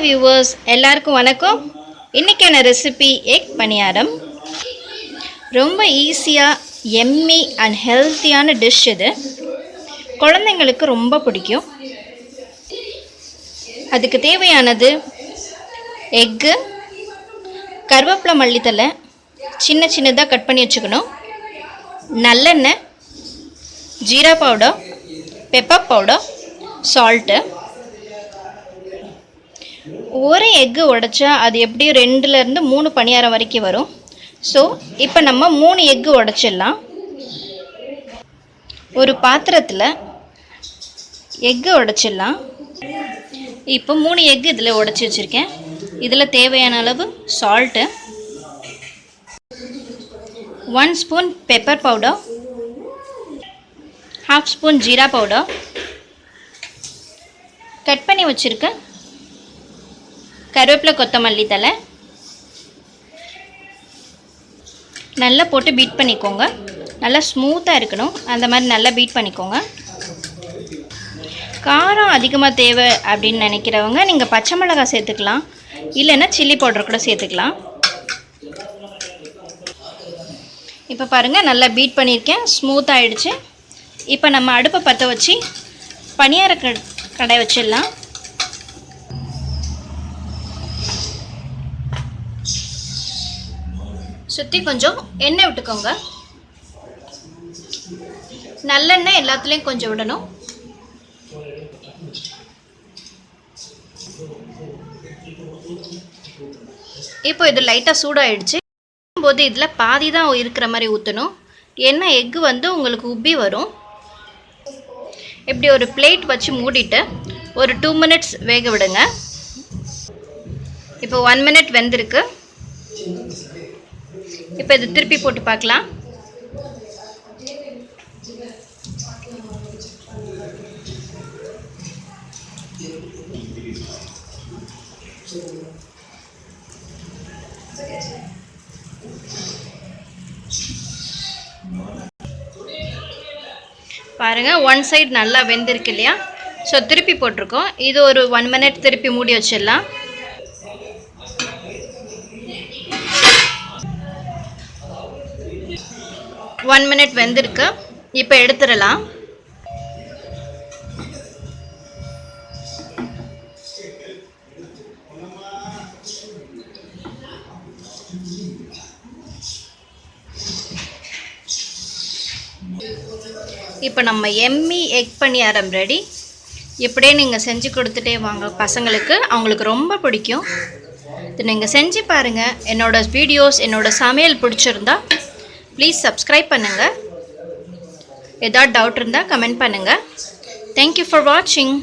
Hi viewers எல்லாருக்கும் வணக்கம். இன்றைக்கான ரெசிபி எக் பணியாரம். ரொம்ப ஈஸியாக எம்மி அண்ட் ஹெல்த்தியான டிஷ் இது. குழந்தைங்களுக்கு ரொம்ப பிடிக்கும். அதுக்கு தேவையானது எக்கு கருவேப்பிலை மல்லித்தலை சின்ன சின்னதாக கட் பண்ணி வச்சுக்கணும். நல்லெண்ணெய் jeera powder pepper powder salt ஒரு எக்கு உடைச்சா அது எப்படியும் ரெண்டுலேருந்து மூணு பணியாரம் வரைக்கும் வரும். ஸோ இப்போ நம்ம மூணு எக்கு உடைச்சிடலாம். ஒரு பாத்திரத்தில் எக்கு உடைச்சிடலாம். இப்போ மூணு எக்கு இதில் உடைச்சி வச்சுருக்கேன். இதில் தேவையான அளவு salt one spoon pepper powder half spoon jeera powder cut பண்ணி வச்சுருக்க கருவேப்பிலை கொத்தமல்லி தலை நல்லா போட்டு பீட் பண்ணிக்கோங்க. நல்லா ஸ்மூத்தாக இருக்கணும். அந்த மாதிரி நல்லா பீட் பண்ணிக்கோங்க. காரம் அதிகமாக தேவை அப்படின்னு நினைக்கிறவங்க நீங்கள் பச்சை மிளகாய் சேர்த்துக்கலாம். இல்லைன்னா சில்லி பவுடர் கூட சேர்த்துக்கலாம். இப்போ பாருங்கள் நல்லா பீட் பண்ணியிருக்கேன். ஸ்மூத் ஆகிடுச்சு இப்போ நம்ம அடுப்பை பற்ற வச்சு பணியார கடை வச்சிடலாம். சுற்றி கொஞ்சம் எண்ணெய் விட்டுக்கோங்க. நல்லெண்ணெய் எல்லாத்துலேயும் கொஞ்சம் விடணும். இப்போ இது லைட்டாக சூடாயிடுச்சு. போது இதில் பாதி தான் இருக்கிற மாதிரி ஊற்றணும் ஏன்னா எக்கு வந்து உங்களுக்கு உப்பி வரும். இப்படி ஒரு பிளேட் வச்சு மூடிட்டு ஒரு டூ மினிட்ஸ் வேக விடுங்க. இப்போ ஒன் மினிட் வெந்திருக்கு. இப்போ இது திருப்பி போட்டு பார்க்கலாம். பாருங்கள் ஒன் சைடு நல்லா வெந்திருக்கு இல்லையா? ஸோ திருப்பி போட்டிருக்கோம். இது ஒரு ஒன் மினிட் திருப்பி மூடி வச்சிடலாம். ஒன் மினிட் வெந்திருக்கு. இப்போ எடுத்துடலாம். இப்போ நம்ம எம்மி எக் பணியாரம் ரெடி இப்படியே நீங்கள் செஞ்சு கொடுத்துட்டே வாங்க பசங்களுக்கு. அவங்களுக்கு ரொம்ப பிடிக்கும். இது நீங்கள் செஞ்சு பாருங்கள் என்னோடய வீடியோஸ் என்னோடய சமையல் பிடிச்சிருந்தா ப்ளீஸ் சப்ஸ்கிரைப் பண்ணுங்கள் ஏதாவது டவுட் இருந்தால் கமெண்ட் பண்ணுங்கள் தேங்க்யூ ஃபார் வாட்சிங்